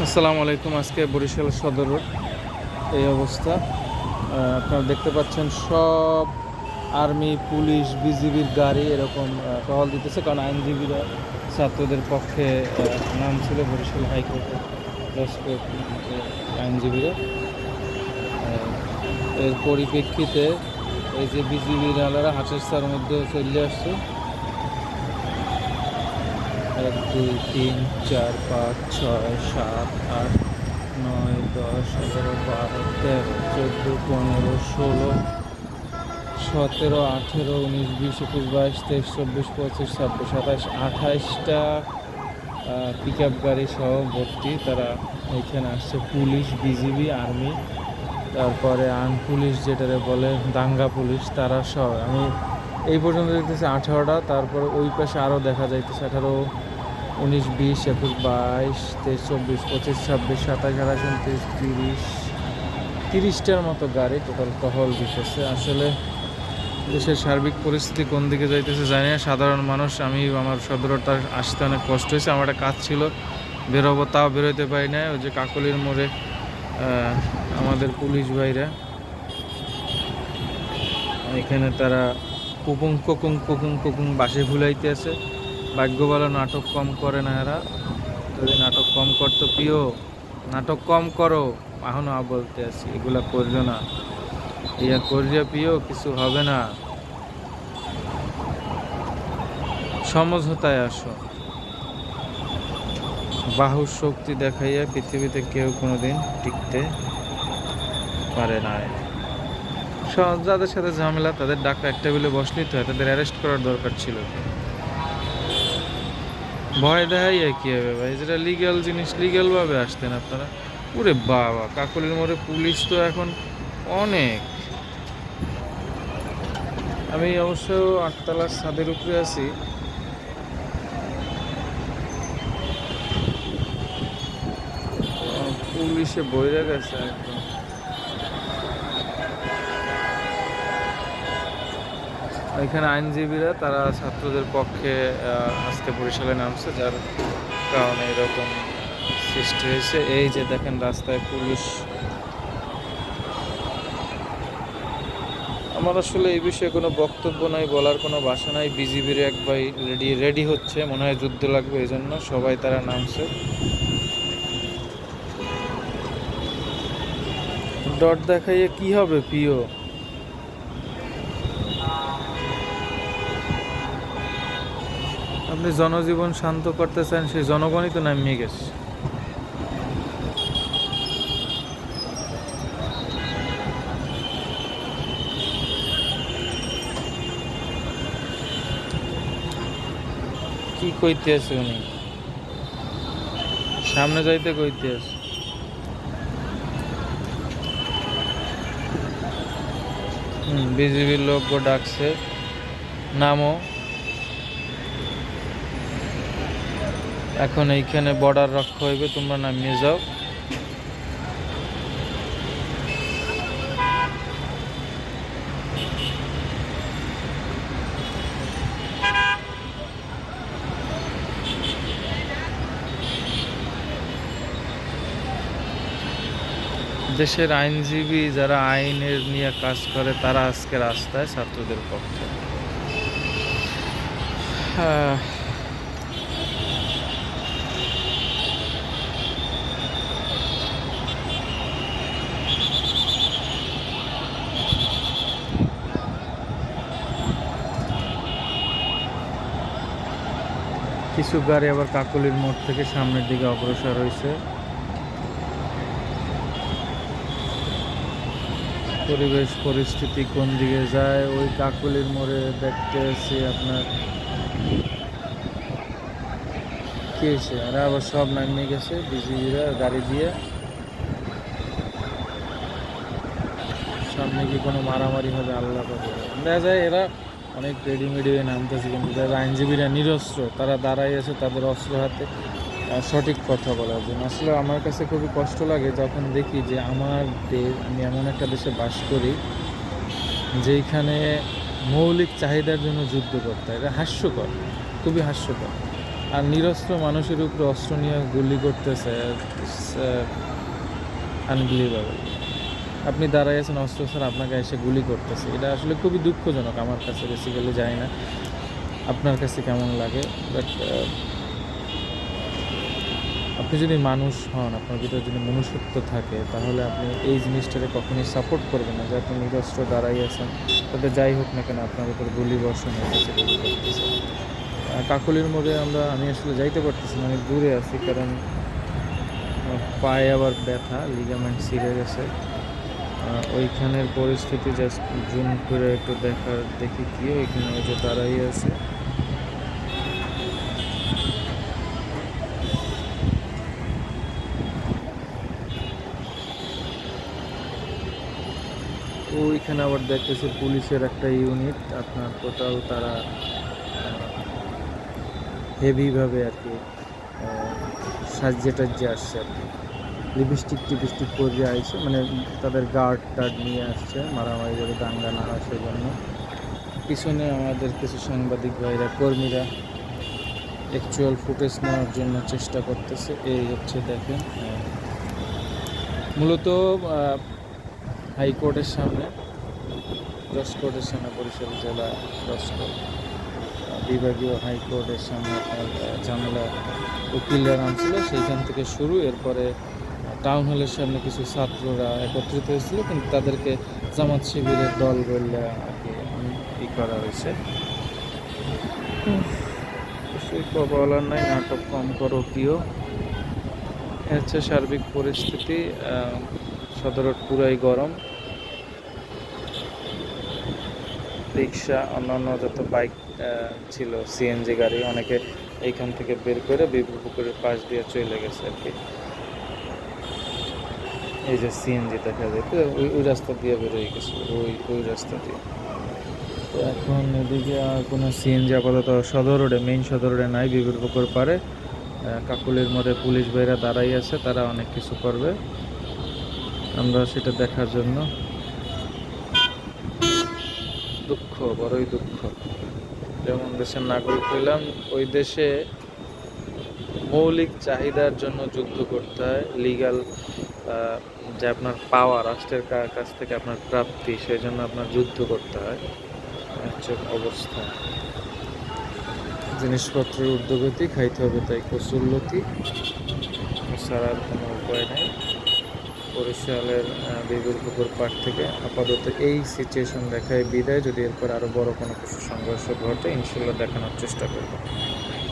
আসসালামু আলাইকুম। আজকে বরিশাল সদর রোড। এই অবস্থা। আপনারা দেখতে পাচ্ছেন সব আর্মি, পুলিশ, বিজিবির গাড়ি এরকম টহল দিতেছে। কারণ আইনজীবীরা ছাত্রদের পক্ষে নাম ছিল বরিশাল হাইকোর্টের দশ আইনজীবীরা। এর পরিপ্রেক্ষিতে এই যে বিজিবির আলারা হাটের সার মধ্যে চলে আসছে। এক, দুই, তিন, চার, পাঁচ, ছয়, সাত, আট, নয়, দশ, এগারো, বারো, তেরো, চোদ্দ, পনেরো, ষোলো, সতেরো, আঠেরো, উনিশ, বিশ, একুশ, বাইশ, তেইশ, চব্বিশ, পঁচিশ, ছাব্বিশ সাতাশ আঠাইশটা পিক আপ গাড়ি সহ ভর্তি। তারা এখানে আসছে পুলিশ বিজিবি আর্মি তারপরে আর্ম পুলিশ যেটারে বলে দাঙ্গা পুলিশ, তারা সহ। আমি এই পর্যন্ত দেখতেছি আঠারোটা, তারপরে ওই পাশে আরও দেখা যাইতেছে আঠারো, উনিশ, বিশ, একুশ, বাইশ, তেইশ, চব্বিশ, পঁচিশ, ছাব্বিশ, সাতাশ, আঠাশ, উনত্রিশ, তিরিশ, তিরিশটার মতো গাড়ি টোটাল টহল দিতেছে। আসলে দেশের সার্বিক পরিস্থিতি কোন দিকে যাইতেছে জানি না। সাধারণ মানুষ, আমি আমার সদরটা আসতে অনেক কষ্ট হয়েছে। আমার একটা কাজ ছিল, বেরোবো তাও বেরোতে পারি না ওই যে কাকলির মোড়ে আমাদের পুলিশ ভাইরা, এখানে তারা কুকুং কুকুং কুকুং কুকুং বাসে ভুলাইতে আছে। ভাগ্য ভালো নাটক কম করে না এরা। যদি নাটক কম করতো, প্রিয়, নাটক কম করো। এখনও আ বলতে আছি, এগুলা করিও না। ইয়া করিয়া, প্রিয়, কিছু হবে না। সমঝোতায় আসো। বাহুর শক্তি দেখাইয়া পৃথিবীতে কেউ কোনোদিন টিকতে পারে না। যাদের সাথে ঝামেলা তাদের ডাকা এক টেবিলে বসলেই তো হয়, তাদের অ্যারেস্ট করার দরকার ছিল। ভয় দেখাই কি হবে ভাই যেটা লিগ্যাল জিনিস লিগ্যাল ভাবে আসতেন আপনারা। ওরে বাবা কাকলির মোড়ে পুলিশ তো এখন অনেক। আমি অবশ্য আটতলার ছাদের উপরে আছি। পুলিশে বইরা গেছে একদম। এখানে আইনজীবীরা, তারা ছাত্রদের পক্ষে আজকে বরিশালে নামছে, যার কারণে এরকম সৃষ্টি হয়েছে। এই যে দেখেন রাস্তায় পুলিশ। আমার আসলে এই বিষয়ে কোনো বক্তব্য নাই, বলার কোনো বাসা নাই। বিজিবির এক ভাই রেডি রেডি হচ্ছে, মনে হয় যুদ্ধ লাগবে এই জন্য সবাই তারা নামছে। ডট দেখাইয়ে কি হবে, প্রিয়? আপনি জনজীবন শান্ত করতে চান, সেই জনগণই তো নামিয়ে গেছে। কি কইতে আছে উনি? সামনে যাইতে কইতে আছে। বিজিবির লোক ডাকছে। নামো। এখন এইখানে বর্ডার রক্ষা হইবে, তোমরা নামিয়ে যাও। দেশের আইনজীবী যারা আইনের নিয়ে কাজ করে, তারা আজকে রাস্তায় ছাত্রদের পক্ষে। কিছু গাড়ি আবার কাকলির মোড় থেকে সামনের দিকে অগ্রসর হয়েছে। পরিবেশ, পরিস্থিতি কোন দিকে যায়, ওই কাকলির মোড়ে দেখতে এসে আপনার কি হয়েছে? আর আবার সব নামিয়ে গেছে বিজিবিরা গাড়ি দিয়ে। সামনে কি কোনো মারামারি হবে? আল্লাহ দেখা যায় এরা অনেক রেডিমেড নামতেছে কিন্তু যারা আইনজীবীরা নিরস্ত্র, তারা দাঁড়াই আছে তাদের অস্ত্র হাতে সঠিক কথা বলার জন্য। আসলে আমার কাছে খুবই কষ্ট লাগে যখন দেখি যে আমার দেশ, আমি এমন একটা দেশে বাস করি, যেইখানে মৌলিক চাহিদার জন্য যুদ্ধ করতে হয়। এটা হাস্যকর, খুবই হাস্যকর। আর নিরস্ত্র মানুষের উপরে অস্ত্র নিয়ে গুলি করতেছে আনবিলিভেবল আপনি দাঁড়াই আছেন, অস্ত্র স্যার আপনাকে এসে গুলি করতেছে। এটা আসলে খুবই দুঃখজনক, আমার কাছে বেসিক্যালি যায় না। আপনার কাছে কেমন লাগে? বাট আপনি যদি মানুষ হন, আপনার ভিতরে যদি মনুষ্যত্ব থাকে, তাহলে আপনি এই জিনিসটাকে কখনোই সাপোর্ট করবেন না। যে আপনি নিরস্ত্র দাঁড়াই আছেন, তাতে যাই হোক না কেন আপনার উপর গুলি বর্ষণ হয়েছে গুলি করতেছে। কাকলির মোড়ে আমরা, আমি আসলে যাইতে পারতেছি না অনেক দূরে আছি, কারণ পায়ে আবার ব্যথা লিগামেন্ট ছিঁড়ে গেছে। ওইখানের পরিস্থিতি জাস্ট জুম করে একটু দেখার, দেখি কি ওইখানে ওই যে দাঁড়াই আছে। ওইখানে আবার দেখতেছি পুলিশের একটা ইউনিট আপনার টোটাল তারা হেভিভাবে আর কি সাজিয়ে টাজিয়ে আসছে আর কি। লিপস্টিক টিপস্টিক করে আইছে মানে তাদের গার্ড টার্ড নিয়ে আসছে, মারামারি করে দাঙ্গা না হয় সেজন্য। পিছনে আমাদের কিছু সাংবাদিক ভাইরা, কর্মীরা অ্যাকচুয়াল ফুটেজ নেওয়ার জন্য চেষ্টা করতেছে। এই হচ্ছে দেখেন মূলত হাইকোর্টের সামনে কোর্টের সামনে, বরিশাল জেলা কোর্ট বিভাগীয় হাইকোর্টের সামনে ঝামেলা উকিলরা নামছিল। সেইখান থেকে শুরু, এরপরে টাউন হলের সামনে কিছু ছাত্ররা একত্রিত হয়েছিল কিন্তু তাদেরকে জামাত শিবিরের দল বললে আর কি ই করা হয়েছে। কিছুই বলার নাই নাটক কম করো প্রিয় হচ্ছে সার্বিক পরিস্থিতি আহ, সদরট পুরাই গরম। রিক্সা অন্যান্য যত বাইক ছিল সিএনজি গাড়ি অনেকে এইখান থেকে বের করে বিপুল পুকুরের পাশ দিয়ে চলে গেছে আর কি। এই যে সিএনজি দেখা যায় ওই ওই রাস্তা দিয়ে বেরোয় গেছে, ওই ওই রাস্তা দিয়ে। তো এখন এদিকে আর কোনো সিএনজি আপাতত সদর রোডে মেইন সদর রোডে নাই বিপুল পুকুর পারে কাকুলির মধ্যে পুলিশ ভাইরা দাঁড়াই আছে, তারা অনেক কিছু করবে। আমরা সেটা দেখার জন্য। দুঃখ, বড়ই দুঃখ। যেমন দেশের নাগরিক হইলাম, ওই দেশে মৌলিক চাহিদার জন্য যুদ্ধ করতে হয় লিগাল যে আপনার পাওয়া, রাষ্ট্রের কাছ থেকে আপনার প্রাপ্তি সেই জন্য আপনার যুদ্ধ করতে হয়। হচ্ছে অবস্থা। জিনিসপত্রের ঊর্ধ্বগতি খাইতে হবে তাই কচুল্লতি ছাড়া আর কোনো উপায় নেই। বরিশালের বিপুল পুকুর পাড় থেকে আপাতত এই সিচুয়েশন দেখায় বিদায়। যদি এরপর আরও বড় কোনো কিছু সংঘর্ষ ঘটে ইনশাল্লাহ দেখানোর চেষ্টা করব।